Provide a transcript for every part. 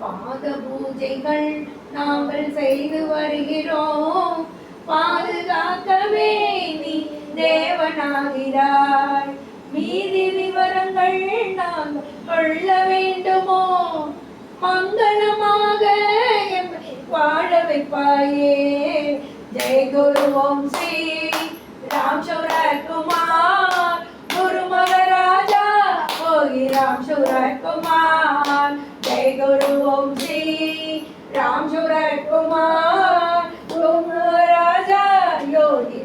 பாத பூஜைகள் நாங்கள் செய்து வருகிறோம். பாதுகாக்கவே நீ தேவனாகிறாய். மீதி விவரங்கள் நாங்கள் கொள்ள வேண்டுமோ? மங்களமாக வாழ வைப்பாயே. ஜெய குரு ஓம் ஸ்ரீ ராம் குமார். குரு மகாராஜா ஓகி ராம் குமார். ராம் குமார் குரு யோகி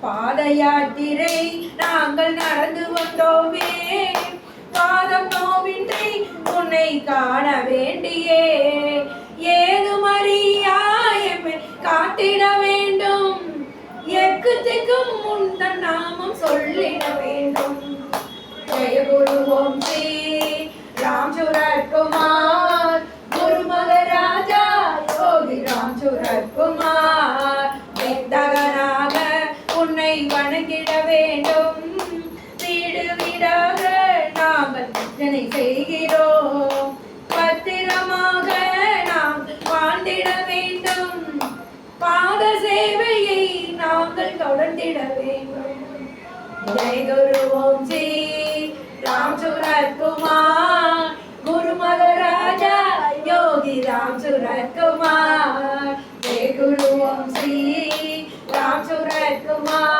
பாத யாத்திரை நாங்கள் நடந்து வந்தோமே பாதம் நோவின்றி உன்னை காண வேண்டியே ஏது மரியாயமே காட்டிட வேண்டும் எக்கு திக்கும் முந்தன் நாமம் சொல்லிட வேண்டும் ஜெய வேண்டும். வீடு வீடாக நாங்கள் இதனை செய்கிறோம். பத்திரமாக நாங்கள் வாழ்ந்திட வேண்டும். பாத சேவையை நாங்கள் தொடர்ந்திட வேண்டும். ஜெய் குரு ஓம் ராம் குமார். குரு மகராஜா யோகி ராம் குமார். ஜெய் குரு ஓம் ராம் குமார்.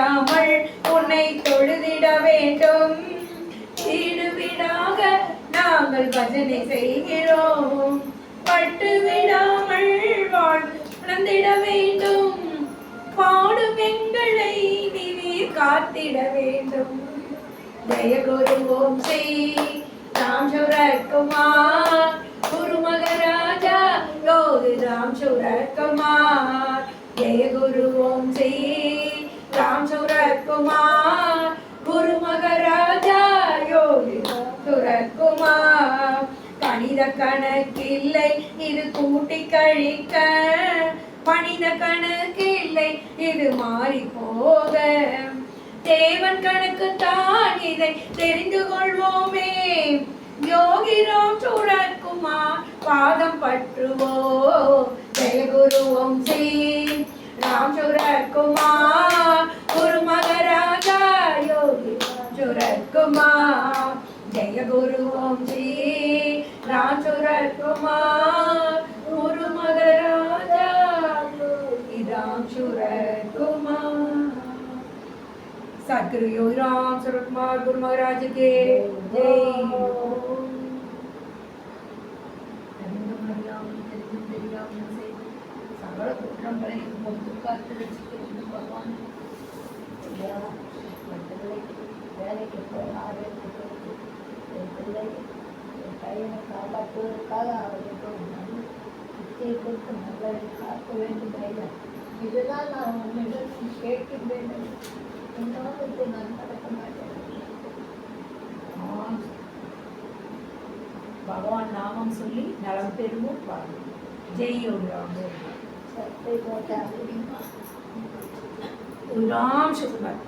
விடாமல் உன்னை தொழுதிட வேண்டும். வீடு நாங்கள் பஜனை செய்கிறோம். பட்டு விடாமல் வாழ்ந்திட வேண்டும். பாடும் எங்களை நீர் காத்திட வேண்டும். ஜெய குரு ஓம் ஸ்ரீ ராம் குமார் குமார் குரு மகராஜா யோகி ராம் கணித கணக்கில்லை இது கூட்டி கழிக்க. மனித கணக்கில்லை இது மாறி போக. தேவன் கணக்கு தான் இதை தெரிந்து கொள்வோமே. யோகி ராம் பாதம் பற்றுவோ ஜெயகுருவோம் ஸ்ரீ ராம் குமார் ராம் குமார் குரு மகராஜா யோகி ராம் குமார் सदगुरु योगी राम सूरत कुमार गुरु महाराज के जय சகல பையனை காப்பாற்றுவதற்காக அவருக்கு நல்ல புத்தியை கொடுத்து காக்க வேண்டும் ஐயா இதுதான் நான் உன்னிடம் கேட்கின்றேன் இன்னொன்று நான் நடக்க மாட்டேன். பகவான் நாமம் சொல்லி நலம் பெறுவோம் பாருங்கள் ஜெய் யோகி ராம் சட்டை போட்டால் முடியுமா ராம் சுகுமார்